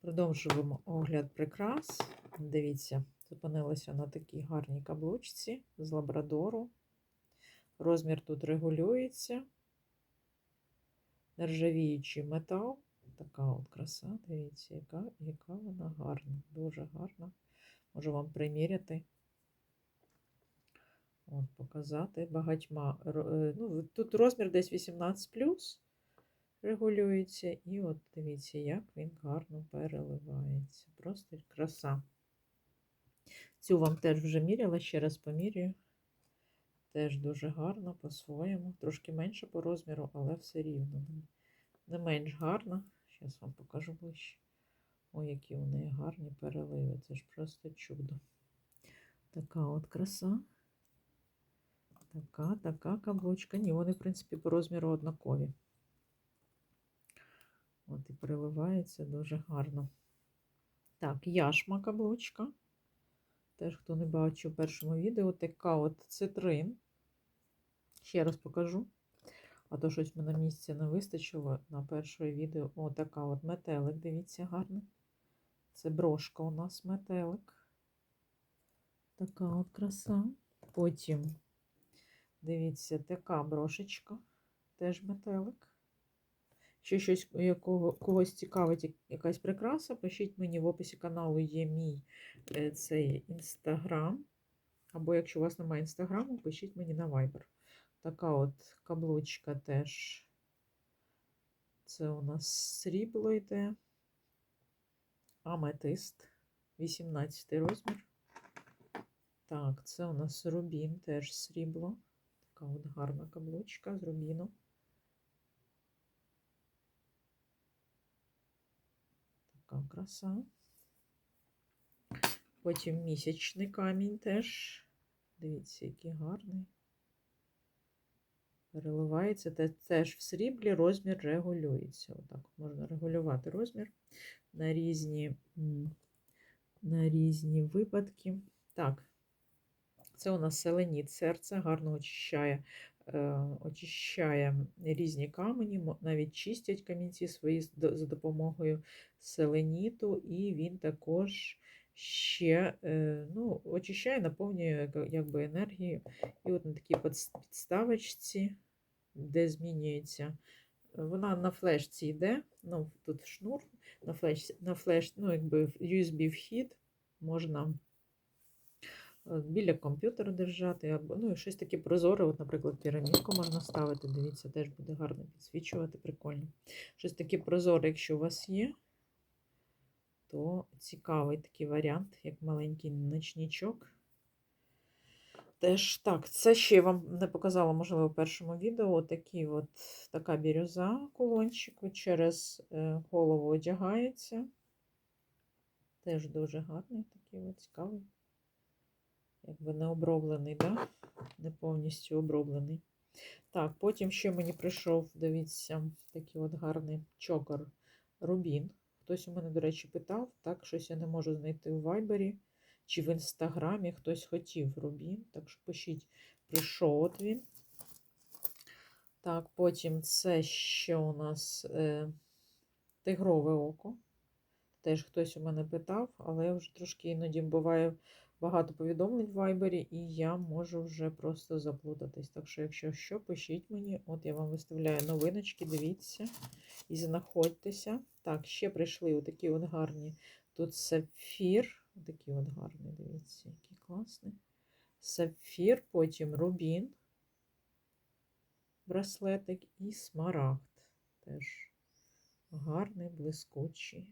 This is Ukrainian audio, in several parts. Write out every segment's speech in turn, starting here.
Продовжуємо огляд прикрас. Дивіться, зупинилася на такій гарній каблучці з лабрадору. Розмір тут регулюється. Нержавіючий метал. Така от краса. Дивіться, яка, яка вона гарна, дуже гарна. Можу вам приміряти. От, показати багатьма. е, Ну, тут розмір десь 18 регулюється. І от дивіться, як він гарно переливається. Просто краса. Цю вам теж вже міряла, ще раз помірюю. Теж дуже гарно по-своєму. Трошки менше по розміру, але все рівно. Не менш гарна. Зараз вам покажу ближче. Ой, які у неї гарні переливи. Це ж просто чудо. Така от краса. Така, така каблучка. Ні, вони, в принципі, по розміру однакові. От і переливається дуже гарно. Так, яшма каблучка. Теж, хто не бачив у першому відео, така от цитрин. Ще раз покажу. А то щось мене місця не вистачило на перше відео. О, така от метелик, дивіться, гарно. Це брошка у нас метелик. Така от краса. Потім, дивіться, така брошечка, теж метелик. Якщо щось якого, когось цікавить якась прикраса, пишіть мені в описі каналу є мій е, цей інстаграм. Або якщо у вас немає інстаграму, пишіть мені на Viber. Така от каблучка теж. Це у нас срібло йде. Аметист. 18 розмір. Так, це у нас рубін, теж срібло. Така от гарна каблучка з рубіну. Краса. Потім місячний камінь теж. Дивіться, який гарний. Переливається те- теж в сріблі, розмір регулюється. Отак можна регулювати розмір на різні, на різні випадки. Так, це у нас селеніт серце, гарно очищає, очищає різні камені, навіть чистять камінці свої за допомогою селеніту, і він також ще е, ну, очищає, наповнює якби енергію. І от на такій підставочці, де змінюється, е, вона на флешці йде, ну, тут шнур, на флеш, на флеш, ну, якби USB-вхід можна е, біля комп'ютера держати, або ну, і щось таке прозоре, от, наприклад, пірамідку можна ставити, дивіться, теж буде гарно підсвічувати, прикольно. Щось таке прозоре, якщо у вас є, то цікавий такий варіант, як маленький ночничок. Теж так, це ще я вам не показала, можливо, в першому відео. Такі от, така бірюза кулончику через е, голову одягається. Теж дуже гарний, такий от цікавий. Якби не оброблений, да? не повністю оброблений. Так, потім ще мені прийшов, дивіться, такий от гарний чокер Рубін. Хтось у мене, до речі, питав, так, щось я не можу знайти у Вайбері чи в інстаграмі. Хтось хотів Рубін, так що пишіть, прийшов от він. Так, потім це ще у нас е, тигрове око. Теж хтось у мене питав, але я вже трошки іноді буває багато повідомлень в Вайбері, і я можу вже просто заплутатись. Так що, якщо що, пишіть мені. От я вам виставляю новиночки, дивіться і знаходьтеся. Так, ще прийшли отакі от гарні. Тут сапфір. Такий от гарний, дивіться, який класний. Сапфір, потім рубін, браслетик і смарагд. Теж гарний, блискучий.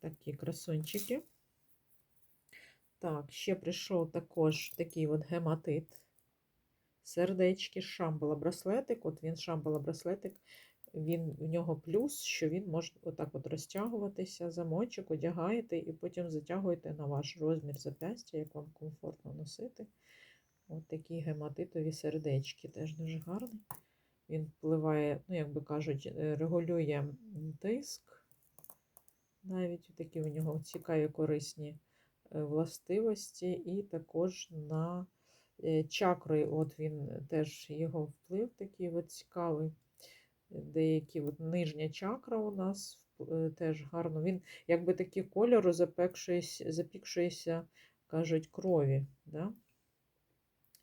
Такі красунчики. Так, ще прийшов також такий от гематит. Сердечки, шамбала браслетик. От він шамбала браслетик. Він в нього плюс, що він може отак от розтягуватися, замочок, одягаєте і потім затягуєте на ваш розмір запястя, як вам комфортно носити. От такі гематитові сердечки. Теж дуже гарний. Він впливає, ну, як би кажуть, е, регулює тиск. Навіть такі у нього цікаві корисні властивості, і також на е, чакри. От він теж його вплив такий от цікавий. Деякі от нижня чакра у нас е, теж гарно. Він якби такий кольору запікшується, кажуть, крові. Да?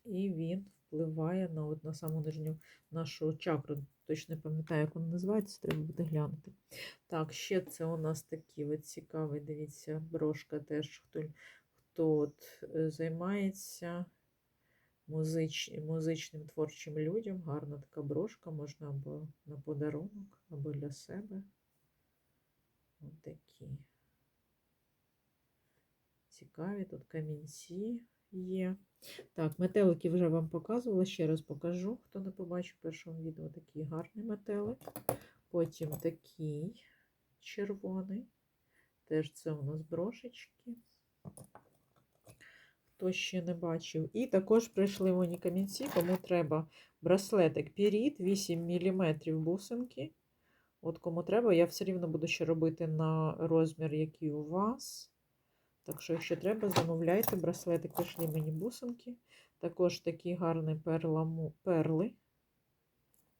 І він впливає на, от, саму нижню нашу чакру. Точно не пам'ятаю, як вона називається, треба буде глянути. Так, ще це у нас такий от цікавий, дивіться, брошка теж, хто, хто от, е, займається музич, музичним творчим людям. Гарна така брошка, можна або на подарунок, або для себе. Ось такі. Цікаві, тут камінці є. Так, метелики вже вам показувала, ще раз покажу, хто не побачив в першому відео такий гарний метелик. Потім такий червоний. Теж це у нас брошечки. Хто ще не бачив. І також прийшли мені камінці, кому треба браслетик Піріт, 8 мм бусинки. От кому треба, я все рівно буду ще робити на розмір, який у вас. Так що, якщо треба, замовляйте браслетик, пішли мені бусинки. Також такі гарні перламу, перли.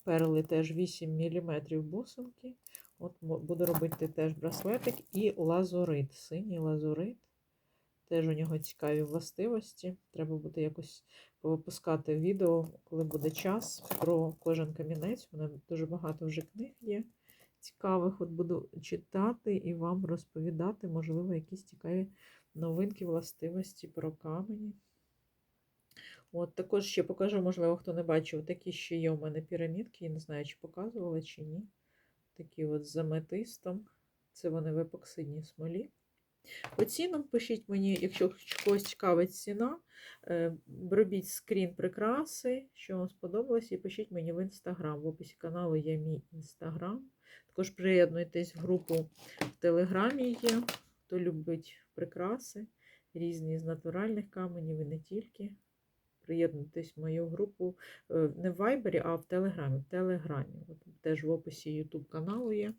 Перли теж 8 мм бусинки. От буду робити теж браслетик і лазурит, синій лазурит. Теж у нього цікаві властивості. Треба буде якось повипускати відео, коли буде час про кожен камінець. У мене дуже багато вже книг є цікавих. От буду читати і вам розповідати, можливо, якісь цікаві новинки, властивості про камені. От Також ще покажу, можливо, хто не бачив, такі ще є у мене пірамідки. Я не знаю, чи показувала, чи ні. Такі от з аметистом. Це вони в епоксидній смолі. По цінам пишіть мені, якщо когось цікавить ціна, е, робіть скрін прикраси, що вам сподобалось, і пишіть мені в інстаграм. В описі каналу є мій інстаграм. Також приєднуйтесь в групу в Телеграмі є, хто любить прикраси, різні з натуральних каменів і не тільки. Приєднуйтесь в мою групу е, не в Вайбері, а в Телеграмі. В Телеграмі. От Теж в описі YouTube каналу є.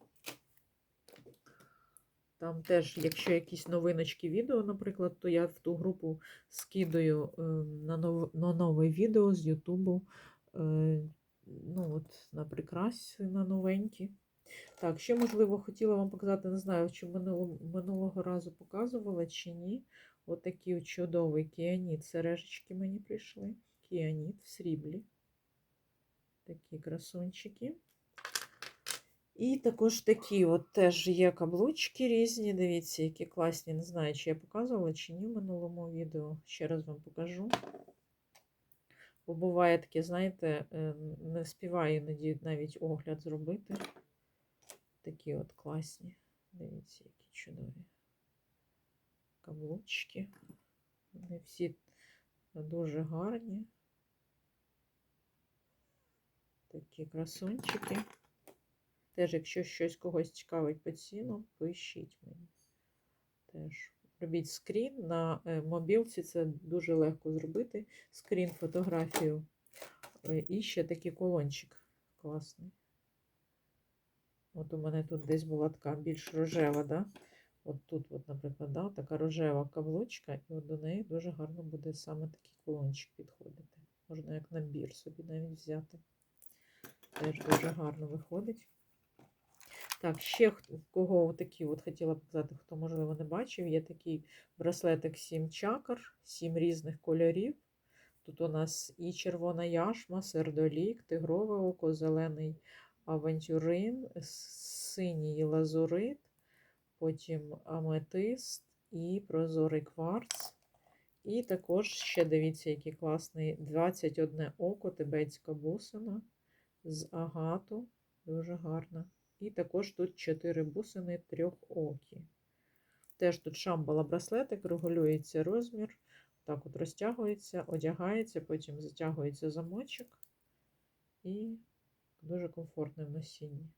Там теж, якщо якісь новиночки відео, наприклад, то я в ту групу скидаю е, на нов, на нове відео з Ютубу. Е, ну от, на прикраси на новенькі. Так, ще, можливо, хотіла вам показати, не знаю, чи минулого, минулого разу показувала, чи ні. От такі от чудовий кіаніт. Сережечки мені прийшли. Кіаніт в сріблі. Такі красунчики. І також такі от теж є каблучки різні. Дивіться, які класні. Не знаю, чи я показувала, чи ні в минулому відео. Ще раз вам покажу. Бо буває таке, знаєте, е, не вспіваю іноді навіть огляд зробити. Такі от класні. Дивіться, які чудові каблучки. Вони всі дуже гарні. Такі красунчики. Теж, якщо щось когось цікавить по ціну, пишіть мені. Теж робіть скрін на е, мобілці, це дуже легко зробити. Скрін, фотографію. Е, і ще такий колончик класний. От у мене тут десь була така більш рожева, да? От тут, от, наприклад, да, така рожева каблучка, і от до неї дуже гарно буде саме такий колончик підходити. Можна як набір собі навіть взяти. Теж дуже гарно виходить. Так, ще кого такі от хотіла показати, хто, можливо, не бачив, є такий браслетик 7 чакр, 7 різних кольорів. Тут у нас і червона яшма, сердолік, тигрове око, зелений авантюрин, синій лазурит, потім аметист і прозорий кварц. І також ще дивіться, який класний 21 око, тибетська бусина з агату. Дуже гарна. І також тут 4 бусини трьохокі. Теж тут шамбала браслетик, регулюється розмір. Так от розтягується, одягається, потім затягується замочок. І дуже комфортне в носінні.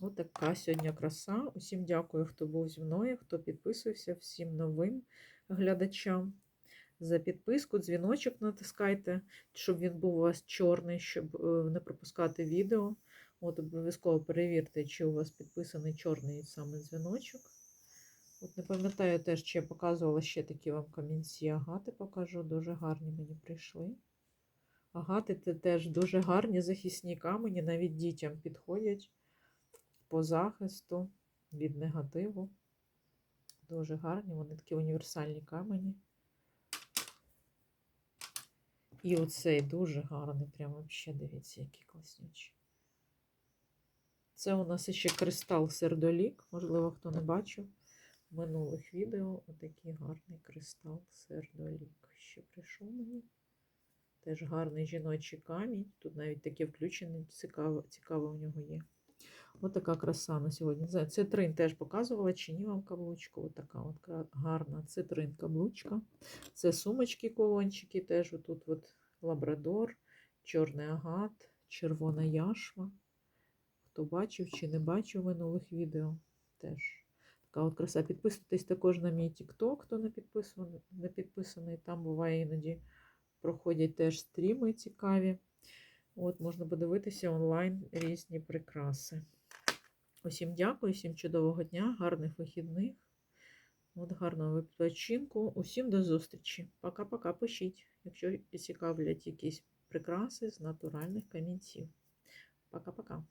Ось така сьогодні краса. Усім дякую, хто був зі мною, хто підписувався, всім новим глядачам. За підписку, дзвіночок натискайте, щоб він був у вас чорний, щоб е, не пропускати відео. От Обов'язково перевірте, чи у вас підписаний чорний саме дзвіночок. От Не пам'ятаю теж, чи я показувала ще такі вам камінці агати покажу. Дуже гарні мені прийшли. Агати теж дуже гарні захисні камені, навіть дітям підходять. по захисту від негативу. Дуже гарні, вони такі універсальні камені. І оцей дуже гарний, прямо взагалі, дивіться, який класнючий. Це у нас ще кристал сердолік, можливо, хто не бачив в минулих відео. Отакий гарний кристал сердолік. Ще прийшов мені. Теж гарний жіночий камінь. Тут навіть таке включене, цікаво, цікаво у нього є. Ось така краса на сьогодні. Цитрин теж показувала, чи ні вам каблучку. Ось така от гарна цитрин каблучка. Це сумочки колончики, теж отут от лабрадор, чорний агат, червона яшма. Хто бачив чи не бачив минулих відео, теж така от краса. Підписуйтесь також на мій TikTok, хто не підписаний. Там буває іноді проходять теж стріми цікаві. От можна подивитися онлайн різні прикраси. Усім дякую, всім чудового дня, гарних вихідних. От гарного відпочинку. Усім до зустрічі. Пока-пока. Пишіть, якщо цікавлять якісь прикраси з натуральних камінців. Пока-пока.